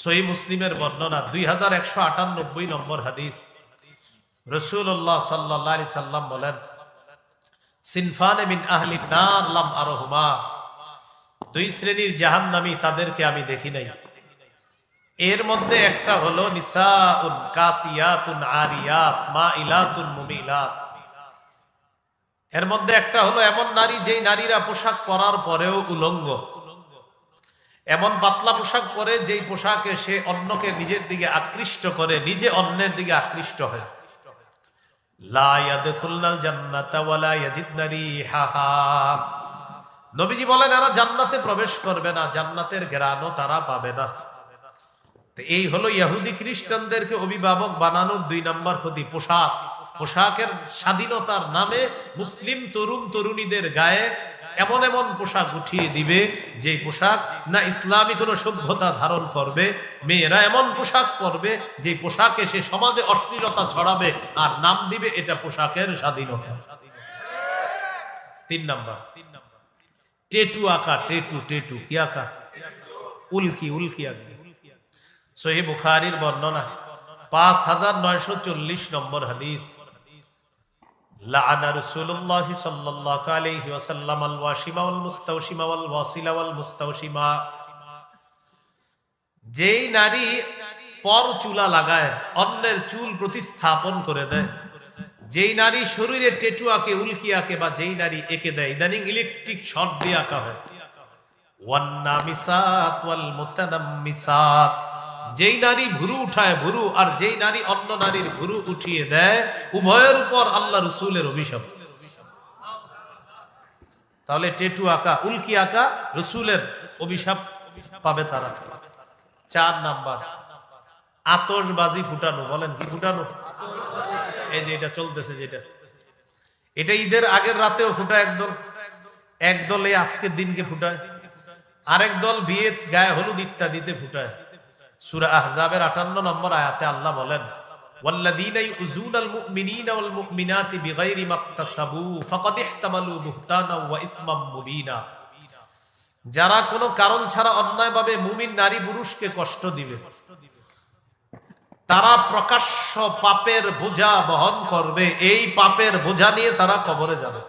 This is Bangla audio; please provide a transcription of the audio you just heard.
সহি মুসলিমের বর্ণনা দুই হাজার একশো আটানব্বই নম্বর হাদিস। রসুল্লাহ সাল্লাহ সাল্লাম বলেন, সিনফানে মিন আহলি নার লাম আরহুমা। দুই শ্রেণির জাহান্নামী তাদেরকে আমি দেখি নাই। এর মধ্যে একটা হলো, নিসাউন কাসিয়াতুন আরিয়াত মা ইলাতুন মুমিলাত। এর মধ্যে একটা হলো, এমন নারী যেই নারীরা পোশাক পরার পরেও উলঙ্গ। এমন পাতলা পোশাক পরে যেই পোশাকে সে অন্যকে নিজের দিকে আকৃষ্ট করে, নিজে অন্যের দিকে আকৃষ্ট হয়। বলেন, এরা জান্নাতে প্রবেশ করবে না, জান্নাতের তারা পাবে না। এই হলো ইহুদি খ্রিস্টানদেরকে অভিভাবক বানানোর দুই নম্বর পোশাক। পোশাকের স্বাধীনতার নামে মুসলিম তরুণ তরুণীদের গায়ে এমন এমন পোশাক উঠিয়ে দিবে, যে পোশাক না ইসলামী কোনো সভ্যতা ধারণ করবে, মেয়েরা এমন পোশাক পরবে, যে পোশাকে সে সমাজে অশ্লীলতা ছড়াবে, আর নাম দিবে এটা পোশাকের স্বাধীনতা। তিন নাম্বার। টেটু আঁকা, টেটু টেটু, কি আঁকা? আঁকি। সহি বর্ণনা, পাঁচ হাজার নয়শো চল্লিশ নম্বর হাদিস। যেই নারী পর চুলা লাগায়, অন্যের চুল প্রতিস্থাপন করে দেয়। যেই নারী শরীরে টেটু আঁকে উল্কি আঁকে বা যেই নারী এঁকে দেয়, ইদানিং ইলেকট্রিক শর্ট দিয়ে আঁকা হয়। যেই নারী ভুরু উঠায় ভুরু, আর যেই নারী অন্য নারীর ভুরু উঠিয়ে দেয়, উভয়ের উপর আল্লাহ রসুলের অভিশাপ। তাহলে টেটু আঁকা, উল্কি আঁকা, রসুলের অভিশাপ পাবে তারা। চার নাম্বার, আতশবাজি ফুটানো, বলেন কি ফুটানো? এই যে এটা চলতেছে যেটা। এটা ঈদের আগের রাতেও ফুটায় একদল। একদল এই আজকের দিনকে ফুটায়। আরেক দল বিয়ে গায়ে হলুদ ইত্যাদিতে ফুটায়। সুরা আহজাবের আটান্ন নম্বর আয়াতে আল্লাহ বলেন والذين يؤذون المؤمنين والمؤمنات بغير ما اكتسبوا فقد احتملوا بهتانا واثما مبينا যারা কোনো কারণ ছাড়া অন্যায়ভাবে মুমিন নারী পুরুষকে কষ্ট দিবে তারা প্রকাশ্য পাপের বোঝা বহন করবে এই পাপের বোঝা নিয়ে তারা কবরে যাবে